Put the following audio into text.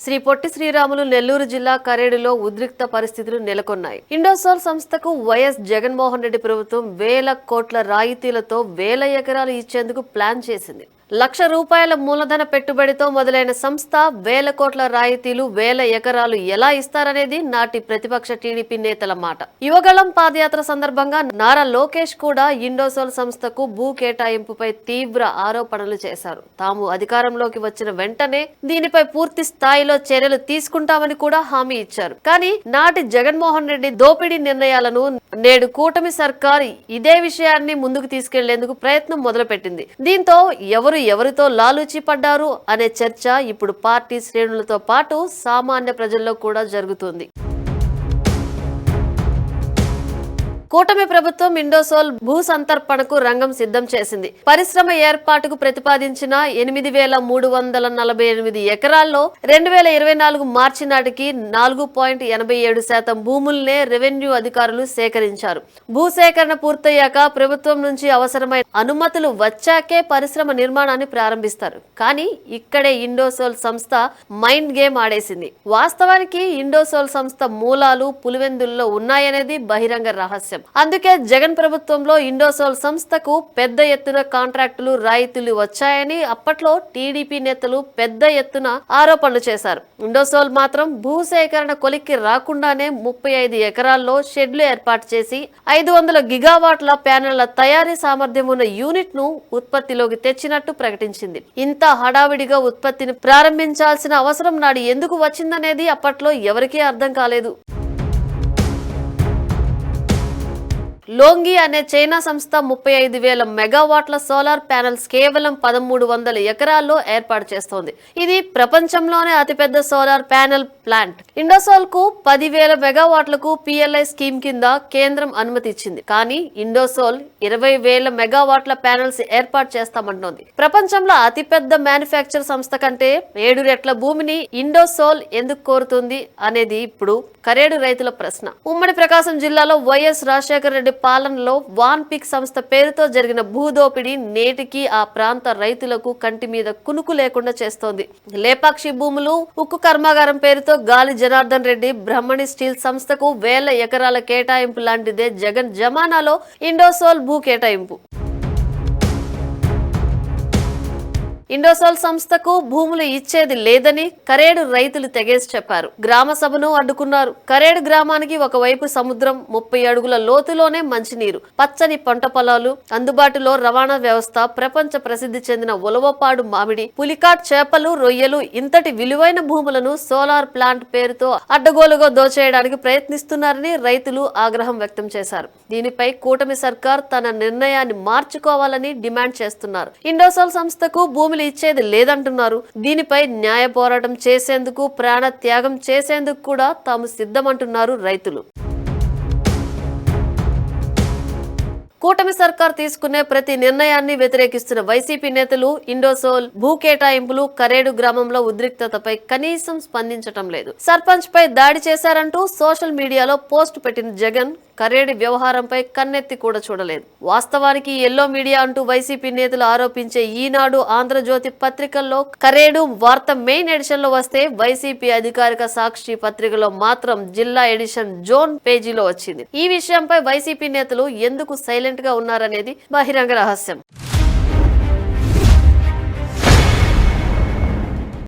శ్రీ పొట్టి శ్రీరాములు నెల్లూరు జిల్లా కరేడులో ఉద్రిక్త పరిస్థితులు నెలకొన్నాయి. ఇండోసోల్ సంస్థకు వైఎస్ జగన్మోహన్ రెడ్డి ప్రభుత్వం వేల కోట్ల రాయితీలతో వేల ఎకరాలు ఇచ్చేందుకు ప్లాన్ చేసింది. లక్ష రూపాయల మూలధన పెట్టుబడితో మొదలైన సంస్థ వేల కోట్ల రాయితీలు వేల ఎకరాలు ఎలా ఇస్తారనేది నాటి ప్రతిపక్ష టీడీపీ నేతల మాట. యువగళం పాదయాత్ర సందర్భంగా నారా లోకేష్ కూడా ఇండోసోల్ సంస్థకు భూ కేటాయింపుపై తీవ్ర ఆరోపణలు చేశారు. తాము అధికారంలోకి వచ్చిన వెంటనే దీనిపై పూర్తి స్థాయిలో చర్యలు తీసుకుంటామని కూడా హామీ ఇచ్చారు. కానీ నాటి జగన్మోహన్ రెడ్డి దోపిడీ నిర్ణయాలను నేడు కూటమి సర్కార్ ఇదే విషయాన్ని ముందుకు తీసుకెళ్ళేందుకు ప్రయత్నం మొదలుపెట్టింది. దీంతో ఎవరు ఎవరితో లాలూచి పడ్డారు అనే చర్చ ఇప్పుడు పార్టీ శ్రేణులతో పాటు సామాన్య ప్రజల్లో కూడా జరుగుతుంది. కూటమి ప్రభుత్వం ఇండోసోల్ భూ సంతర్పణకు రంగం సిద్ధం చేసింది. పరిశ్రమ ఏర్పాటుకు ప్రతిపాదించిన ఎనిమిది వేల మూడు వందల నలభై ఎనిమిది ఎకరాల్లో రెండు వేల ఇరవై నాలుగు మార్చి నాటికి నాలుగు పాయింట్ ఎనభై ఏడు శాతం భూముల్నే రెవెన్యూ అధికారులు సేకరించారు. భూసేకరణ పూర్తయ్యాక ప్రభుత్వం నుంచి అవసరమైన అనుమతులు వచ్చాకే పరిశ్రమ నిర్మాణాన్ని ప్రారంభిస్తారు. కానీ ఇక్కడే ఇండోసోల్ సంస్థ మైండ్ గేమ్ ఆడేసింది. వాస్తవానికి ఇండోసోల్ సంస్థ మూలాలు పులివెందుల్లో ఉన్నాయనేది బహిరంగ రహస్యం. అందుకే జగన్ ప్రభుత్వంలో ఇండోసోల్ సంస్థకు పెద్ద ఎత్తున కాంట్రాక్టులు రాయితీలు వచ్చాయని అప్పట్లో టీడీపీ నేతలు పెద్ద ఎత్తున ఆరోపణలు చేశారు. ఇండోసోల్ మాత్రం భూసేకరణ కొలిక్కి రాకుండానే ముప్పై ఐదు ఎకరాల్లో షెడ్లు ఏర్పాటు చేసి ఐదు వందల గిగావాట్ల ప్యానెళ్ళ తయారీ సామర్థ్యం ఉన్న యూనిట్ను ఉత్పత్తిలోకి తెచ్చినట్టు ప్రకటించింది. ఇంత హడావిడిగా ఉత్పత్తిని ప్రారంభించాల్సిన అవసరం నాడు ఎందుకు వచ్చిందనేది అప్పట్లో ఎవరికీ అర్థం కాలేదు. లోంగి అనే చైనా సంస్థ ముప్పై ఐదు వేల మెగావాట్ల సోలార్ ప్యానెల్స్ కేవలం పదమూడు వందల ఎకరాల్లో ఏర్పాటు చేస్తోంది. ఇది ప్రపంచంలోనే అతిపెద్ద సోలార్ ప్యానెల్ ప్లాంట్. ఇండోసోల్కు పదివేల మెగావాట్లకు పిఎల్ఐ స్కీమ్ కింద కేంద్రం అనుమతి ఇచ్చింది. కానీ ఇండోసోల్ ఇరవై వేల మెగావాట్ల ప్యానెల్స్ ఏర్పాటు చేస్తామంటోంది. ప్రపంచంలో అతిపెద్ద మ్యానుఫ్యాక్చర్ సంస్థ కంటే ఏడు రెట్ల భూమిని ఇండోసోల్ ఎందుకు కోరుతుంది అనేది ఇప్పుడు కరేడు రైతుల ప్రశ్న. ఉమ్మడి ప్రకాశం జిల్లాలో వైఎస్ రాజశేఖర రెడ్డి పాలనలో వాన్ పిక్ సంస్థ పేరుతో జరిగిన భూదోపిడీ నేటికి ఆ ప్రాంత రైతులకు కంటి మీద కునుకు లేకుండా చేస్తోంది. లేపాక్షి భూములు ఉక్కు కర్మాగారం పేరుతో గాలి జనార్దన్ రెడ్డి బ్రహ్మణి స్టీల్ సంస్థకు వేల ఎకరాల కేటాయింపు లాంటిదే జగన్ జమానాలో ఇండోసోల్ భూ కేటాయింపు. ఇండోసోల్ సంస్థకు భూములు ఇచ్చేది లేదని కరేడు రైతులు తెగేసి చెప్పారు. గ్రామ సభను అడ్డుకున్నారు. కరేడు గ్రామానికి ఒకవైపు సముద్రం ముప్పై అడుగుల లోతులోనే మంచినీరు పచ్చని పంట పొలాలు అందుబాటులో రవాణా వ్యవస్థ ప్రపంచ ప్రసిద్ధి చెందిన ఉలవపాడు మామిడి పులికాట్ చేపలు రొయ్యలు ఇంతటి విలువైన భూములను సోలార్ ప్లాంట్ పేరుతో అడ్డగోలుగా దోచేయడానికి ప్రయత్నిస్తున్నారని రైతులు ఆగ్రహం వ్యక్తం చేశారు. దీనిపై కూటమి సర్కార్ తన నిర్ణయాన్ని మార్చుకోవాలని డిమాండ్ చేస్తున్నారు. ఇండోసాల్ సంస్థకు భూమి భూములు ఇచ్చేది లేదంటున్నారు. దీనిపై న్యాయ పోరాటం చేసేందుకు ప్రాణ త్యాగం చేసేందుకు కూడా తాము సిద్ధమంటున్నారు రైతులు. కూటమి సర్కార్ తీసుకునే ప్రతి నిర్ణయాన్ని వ్యతిరేకిస్తున్న వైసీపీ నేతలు ఇండోసోల్ భూ కేటాయింపులు కరేడు గ్రామంలో ఉద్రిక్తతపై కనీసం స్పందించటం లేదు. సర్పంచ్ పై దాడి చేశారంటూ సోషల్ మీడియాలో పోస్ట్ పెట్టిన జగన్ కరేడు వ్యవహారంపై కన్నెత్తి కూడా చూడలేదు. వాస్తవానికి ఎల్లో మీడియా అంటూ వైసీపీ నేతలు ఆరోపించే ఈనాడు ఆంధ్రజ్యోతి పత్రికల్లో కరేడు వార్త మెయిన్ ఎడిషన్లో వస్తే వైసీపీ అధికారిక సాక్షి పత్రికలో మాత్రం జిల్లా ఎడిషన్ జోన్ పేజీలో వచ్చింది. ఈ విషయంపై వైసీపీ నేతలు ఎందుకు సైలెంట్ సైలెంట్గా ఉన్నారనేది బహిరంగ రహస్యం.